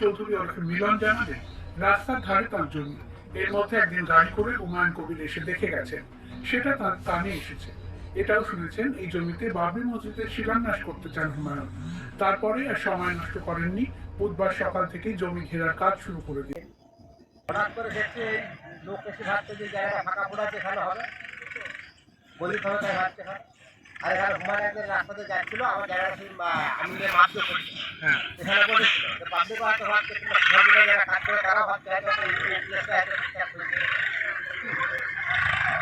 চৌধুরী ওরফে মিলন জানালেন রাস্তার ধারে তার জমি। এর মধ্যে একদিন গাড়ি করে কবির এসে দেখে গেছেন, সেটা তার কানে এসেছে। এটাও শুনেছেন, এই জমিতে বাবরি মসজিদের শিলান্যাস করতে চান হুমায়ুন। তারপরে আর সময় নষ্ট করেননি, বুধবার সকাল থেকেই জমি ঘেরার কাজ শুরু করে দিয়ে হঠাৎ করে দেখছি এই লোক এসে যে ফাঁকা হবে। বলি আর এখানে হুমায়ুন একদিন রাস্তাতে যাচ্ছিল আমার জায়গাটা সেই মা- আমি যে মাছ করেছি হ্যাঁ। এখানে বলেছিল তো পাবলিক হয়তো ভাবছে কিংবা সোসাইটিতে যারা কাজ করে তারাও ভাবছে হয়তো এই এই প্লেসটা এত ঠিকঠাক হয়েছে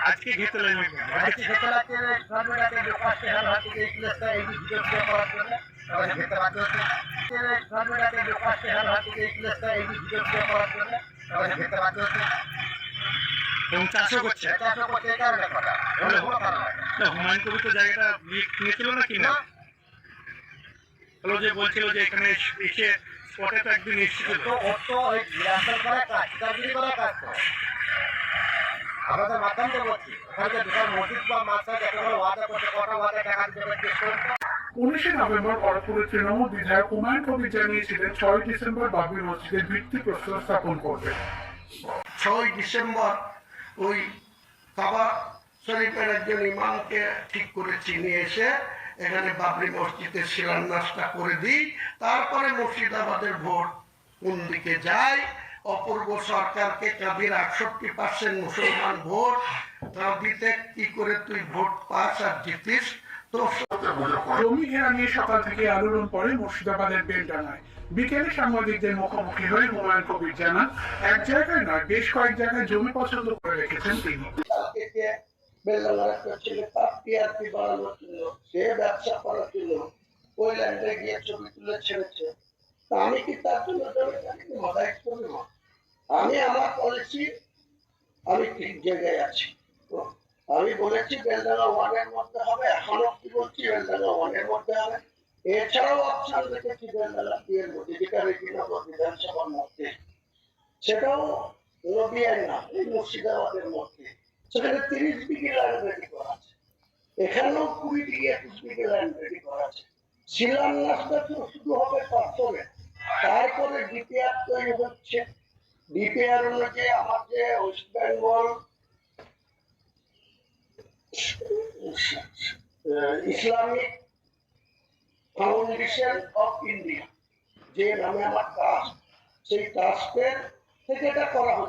আজকে ঘেতে লাগবে আজকে খেতে লাগছে সোসাইটিটাকে যে ফার্স্ট এখানে ভাবছে যে এই প্লেসটা এই ভিডিও ভিডিও করার জন্য। তাহলে খেতে বাধ্য হচ্ছে। সোসাইটিটাকে ফার্স্ট এখানে ভাবছে এই প্লেসটা এই ভিডিও ভিডিও করার জন্য। তাহলে খেতে বাধ্য হচ্ছে। এবং চাষও করছে। চাষও করছে এই কারণে কথা। অন্য কোনো কারণ নয়। না, হুমায়ুন কবির তো জায়গাটা নিয়েছিল না কিনা হলো যে বলছিল যে এখানে এসে স্পটে তো একদিন এসেছিল তো ওই রিহার্সাল করার কাজ চিটাগিরি করার কাজ তো মাধ্যম তো বলছি ওখানে দুটো মসজিদ বা মাদ্রাসা যতগুলো ওয়াদা করছে কটা ওয়াদা টাকা দিতে পারে জিজ্ঞেস করুন তো। উনিশে নভেম্বর খড়গপুরের তৃণমূল বিধায়ক হুমায়ুন কবির জানিয়েছিলেন ছয় ডিসেম্বর বাবরি মসজিদের ভিত্তি প্রস্তর স্থাপন করবে ছয় ডিসেম্বর ওই কাবা শরীফের একজন ইমামকে ঠিক করেছি নিয়ে এসে এখানে বাবরি মসজিদের শিলান্যাসটা করে দিই। তারপরে মুর্শিদাবাদের ভোট কোন দিকে যায়? অপূর্ব সরকারকে কাঁদির আটষট্টি পার্সেন্ট মুসলমান ভোট। কাঁদিতে কি করে তুই ভোট পাস আর জিতিস? জমি ঘেরা নিয়ে সকাল থেকে আলোড়ন পরে মুর্শিদাবাদের বেলডাঙায় বিকেলে সাংবাদিকদের মুখোমুখি হয়ে হুমায়ুন কবির জানান এক জায়গায় নয় বেশ কয়েক জায়গায় জমি পছন্দ করে রেখেছেন তিনি। বেলডাঙ্গার একটা সে ব্যবসা করার জন্য গিয়ে ছবি তুলে ছেড়েছে আমি কি তার জন্য আমি আমার পলিসি আমি ঠিক জায়গায় আছি আমি বলেছি বেলডাঙ্গা ওয়ানের মধ্যে হবে এখনও কি বলছি বেলডাঙ্গা ওয়ানের মধ্যে হবে এছাড়াও অপশন রেখেছি বেলডাঙ্গা টু এর মধ্যে যেটা বিধানসভার মধ্যে সেটাও নদিয়ার না এই মুর্শিদাবাদের মধ্যে। সেখানে তিরিশ বিঘে করা আছে। এখানেও কুড়ি একুশ বিঘে ল্যান্ড রেডি করা আছে। হবে তারপরে ডিপিআর তৈরি হচ্ছে। ডিপিআর অনুযায়ী আমার যে West Bengal Islamic Foundation of India যে নামে আমার ট্রাস্ট সেই ট্রাস্টের থেকে এটা করা হচ্ছে।